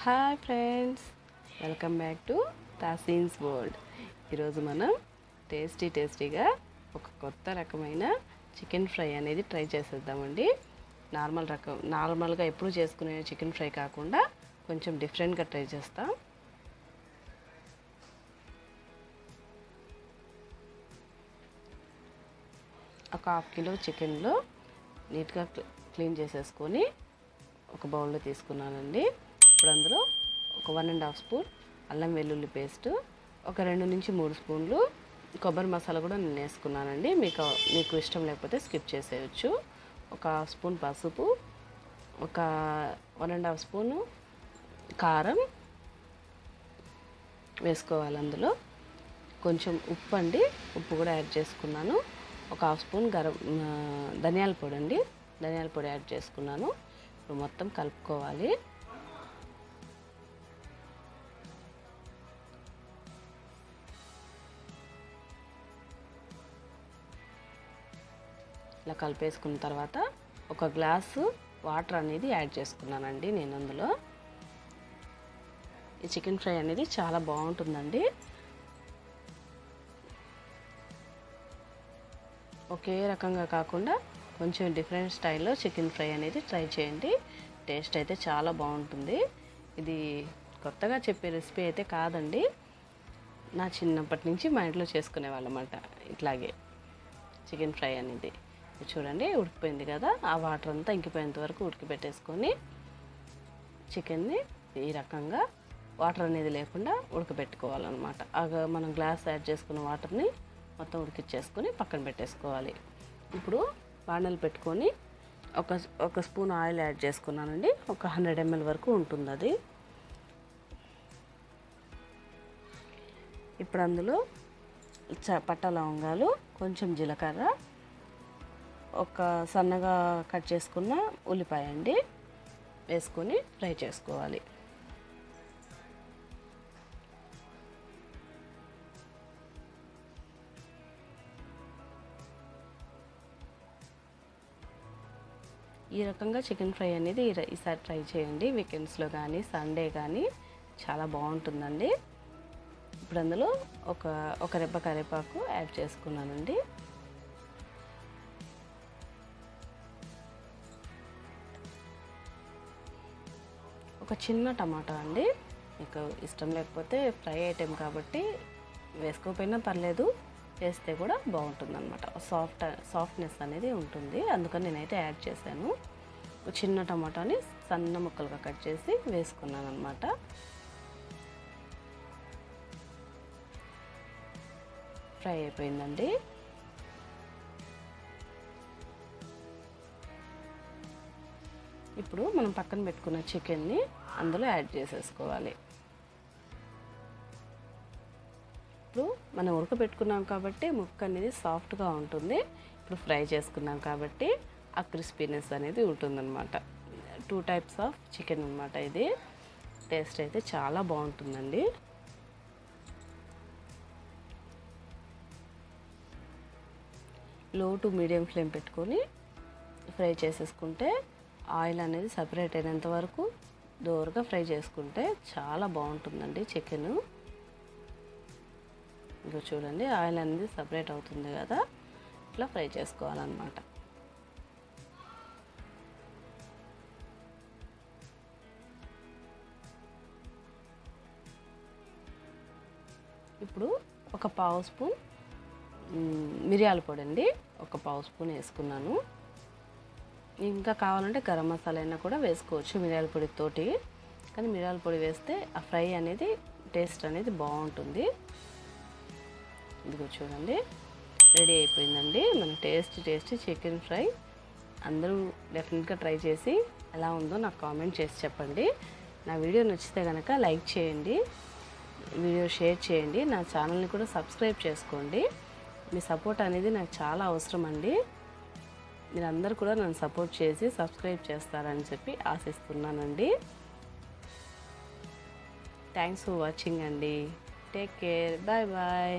Hi friends welcome back to తాసీన్స్ world ఈరోజు మనం tasty టేస్టీగా ఒక కొత్త రకమైన చికెన్ ఫ్రై అనేది ట్రై చేసేద్దామండి. నార్మల్ రకం నార్మల్గా ఎప్పుడు చేసుకునే చికెన్ ఫ్రై కాకుండా కొంచెం డిఫరెంట్గా ట్రై చేస్తాం. ఒక హాఫ్ కిలో చికెన్లో నీట్గా క్లీన్ చేసేసుకొని ఒక బౌల్లో తీసుకున్నానండి. ఇప్పుడు అందులో ఒక వన్ అండ్ హాఫ్ స్పూన్ అల్లం వెల్లుల్లి పేస్ట్ ఒక రెండు నుంచి మూడు స్పూన్లు కొబ్బరి మసాలా కూడా నేను వేసుకున్నానండి. మీకు మీకు ఇష్టం లేకపోతే స్కిప్ చేసేయచ్చు. ఒక హాఫ్ స్పూన్ పసుపు ఒక వన్ అండ్ హాఫ్ స్పూను కారం వేసుకోవాలి అందులో. కొంచెం ఉప్పు అండి ఉప్పు కూడా యాడ్ చేసుకున్నాను. ఒక హాఫ్ స్పూన్ గరం ధనియాల పొడి అండి ధనియాల పొడి యాడ్ చేసుకున్నాను. ఇప్పుడు మొత్తం కలుపుకోవాలి. ఇలా కలిపేసుకున్న తర్వాత ఒక గ్లాసు వాటర్ అనేది యాడ్ చేసుకున్నానండి నేను అందులో. ఈ చికెన్ ఫ్రై అనేది చాలా బాగుంటుందండి. ఒకే రకంగా కాకుండా కొంచెం డిఫరెంట్ స్టైల్లో చికెన్ ఫ్రై అనేది ట్రై చేయండి. టేస్ట్ అయితే చాలా బాగుంటుంది. ఇది కొత్తగా చెప్పే రెసిపీ అయితే కాదండి. నా చిన్నప్పటి నుంచి మా ఇంట్లో చేసుకునేవాళ్ళమాట ఇట్లాగే చికెన్ ఫ్రై అనేది. చూడండి ఉడికిపోయింది కదా. ఆ వాటర్ అంతా ఇంకిపోయేంత వరకు ఉడికిపెట్టేసుకొని చికెన్ని ఈ రకంగా వాటర్ అనేది లేకుండా ఉడకబెట్టుకోవాలన్నమాట. ఆగ మనం గ్లాస్ యాడ్ చేసుకున్న వాటర్ని మొత్తం ఉడికిచ్చేసుకొని పక్కన పెట్టేసుకోవాలి. ఇప్పుడు బాణలు పెట్టుకొని ఒక ఒక స్పూన్ ఆయిల్ యాడ్ చేసుకున్నానండి. ఒక హండ్రెడ్ ఎంఎల్ వరకు ఉంటుంది అది ఇప్పుడు అందులో చ పట్ట లవంగాలు కొంచెం జీలకర్ర ఒక సన్నగా కట్ చేసుకున్న ఉల్లిపాయ అండి వేసుకొని ఫ్రై చేసుకోవాలి. ఈ రకంగా చికెన్ ఫ్రై అనేది ఈ ఈసారి ట్రై చేయండి. వీకెండ్స్లో కానీ సండే కానీ చాలా బాగుంటుందండి. ఇప్పుడు అందులో ఒక ఒక రెబ్బ కరివేపాకు యాడ్ చేసుకున్నానండి. ఒక చిన్న టమాటా అండి. మీకు ఇష్టం లేకపోతే ఫ్రై ఐటెం కాబట్టి వేసుకోకపోయినా పర్లేదు వేస్తే కూడా బాగుంటుంది అనమాట సాఫ్ట్ సాఫ్ట్నెస్ అనేది ఉంటుంది. అందుకని నేనైతే యాడ్ చేశాను. ఒక చిన్న టమాటాని సన్న ముక్కలుగా కట్ చేసి వేసుకున్నాను అనమాట ఫ్రై అయిపోయిందండి. ఇప్పుడు మనం పక్కన పెట్టుకున్న చికెన్ని అందులో యాడ్ చేసేసుకోవాలి. ఇప్పుడు మనం ఉడకబెట్టుకున్నాం కాబట్టి ముక్క అనేది సాఫ్ట్గా ఉంటుంది. ఇప్పుడు ఫ్రై చేసుకున్నాం కాబట్టి ఆ క్రిస్పీనెస్ అనేది ఉంటుందన్నమాట. టూ టైప్స్ ఆఫ్ చికెన్ అనమాట ఇది. టేస్ట్ అయితే చాలా బాగుంటుందండి. లో టు మీడియం ఫ్లేమ్ పెట్టుకొని ఫ్రై చేసేసుకుంటే ఆయిల్ అనేది సపరేట్ అయినంత వరకు దోరగా ఫ్రై చేసుకుంటే చాలా బాగుంటుందండి చికెన్. ఇంకా చూడండి ఆయిల్ అనేది సపరేట్ అవుతుంది కదా. ఇట్లా ఫ్రై చేసుకోవాలన్నమాట. ఇప్పుడు ఒక పావు స్పూన్ మిరియాల పొడి అండి ఒక పావు స్పూన్ వేసుకున్నాను. ఇంకా కావాలంటే గరం మసాలా అయినా కూడా వేసుకోవచ్చు మిరియాల పొడితోటి కానీ మిరియాల పొడి వేస్తే ఆ ఫ్రై అనేది టేస్ట్ అనేది బాగుంటుంది. ఇదిగో చూడండి రెడీ అయిపోయిందండి. మన టేస్ట్ టేస్ట్ చికెన్ ఫ్రై. అందరూ డెఫినెట్గా ట్రై చేసి ఎలా ఉందో నాకు కామెంట్ చేసి చెప్పండి. నా వీడియో నచ్చితే కనుక లైక్ చేయండి వీడియో షేర్ చేయండి నా ఛానల్ని కూడా సబ్స్క్రైబ్ చేసుకోండి. మీ సపోర్ట్ అనేది నాకు చాలా అవసరం అండి మీరందరూ కూడా నన్ను సపోర్ట్ చేసి సబ్స్క్రైబ్ చేస్తారని చెప్పి ఆశిస్తున్నానండి. థ్యాంక్స్ ఫర్ వాచింగ్ అండి. Take care bye bye